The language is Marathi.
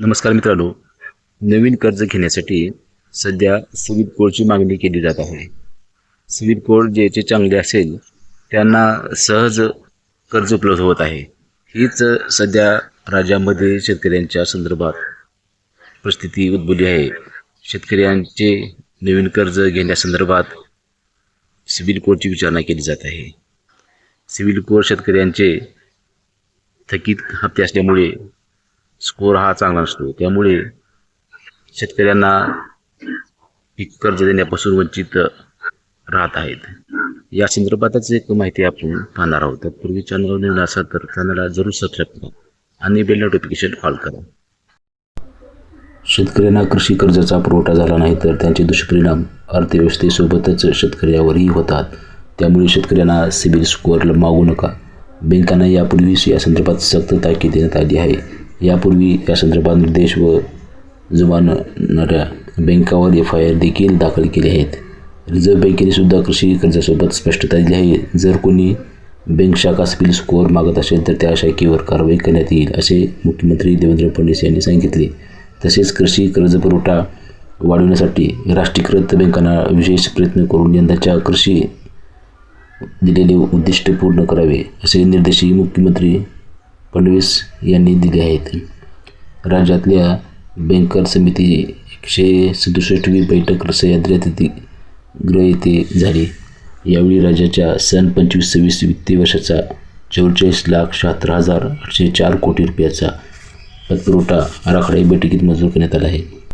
नमस्कार मित्रांनो. नवीन कर्ज घेण्यासाठी सध्या सिबिल कोडची मागणी केली जात आहे. सिबिल कोड ज्याचे चांगले असेल त्यांना सहज कर्ज उपलब्ध होत आहे. हीच सध्या राज्यामध्ये शेतकऱ्यांच्या संदर्भात परिस्थिती उद्भवली आहे. शेतकऱ्यांचे नवीन कर्ज घेण्यासंदर्भात सिबिल कोडची विचारणा केली जात आहे. सिबिल कोड शेतकऱ्यांचे थकीत हप्ते असल्यामुळे स्कोअर हा चांगला नसतो. त्यामुळे शेतकऱ्यांना पीक कर्ज देण्यापासून वंचित राहत आहेत. या संदर्भातच एक माहिती आपण पाहणार आहोत. तत्पूर्वी चॅनल नवीन असाल तर चॅनलला जरूर सबस्क्राईब करा आणि बेल नोटिफिकेशन ऑल करा. शेतकऱ्यांना कृषी कर्जाचा पुरवठा झाला नाही तर त्यांचे दुष्परिणाम अर्थव्यवस्थेसोबतच शेतकऱ्यावरही होतात. त्यामुळे शेतकऱ्यांना सिबिल स्कोअर मागू नका. बँकांना यापूर्वीच या संदर्भात सक्त ताकीद देण्यात आली आहे. यापूर्वी या संदर्भात निर्देश व जुमानणाऱ्या बँकावर एफ आय आर देखील दाखल केले आहेत. रिझर्व्ह बँकेने सुद्धा कृषी कर्जासोबत स्पष्टता दिली आहे. जर कोणी बँक शाखा सिबिल स्कोअर मागत असेल तर त्या शाखेवर कारवाई करण्यात येईल असे मुख्यमंत्री देवेंद्र फडणवीस यांनी सांगितले. तसेच कृषी कर्ज पुरवठा वाढवण्यासाठी राष्ट्रीयकृत बँकांना विशेष प्रयत्न करून यंदाच्या कृषी दिलेले उद्दिष्ट पूर्ण करावे असे निर्देशही मुख्यमंत्री फडणवीस यांनी दिले आहेत. राज्यातल्या बँकर समिती एकशे सदुसष्टवी बैठक सह्याद्री ग्रह गृह येथे झाली. यावेळी राज्याच्या सन पंचवीस सव्वीस वित्तीय वर्षाचा चौवेचाळीस लाख शहात्तर हजार आठशे चार कोटी रुपयाचा पतपुरवठा आराखडा बैठकीत मंजूर करण्यात आला आहे.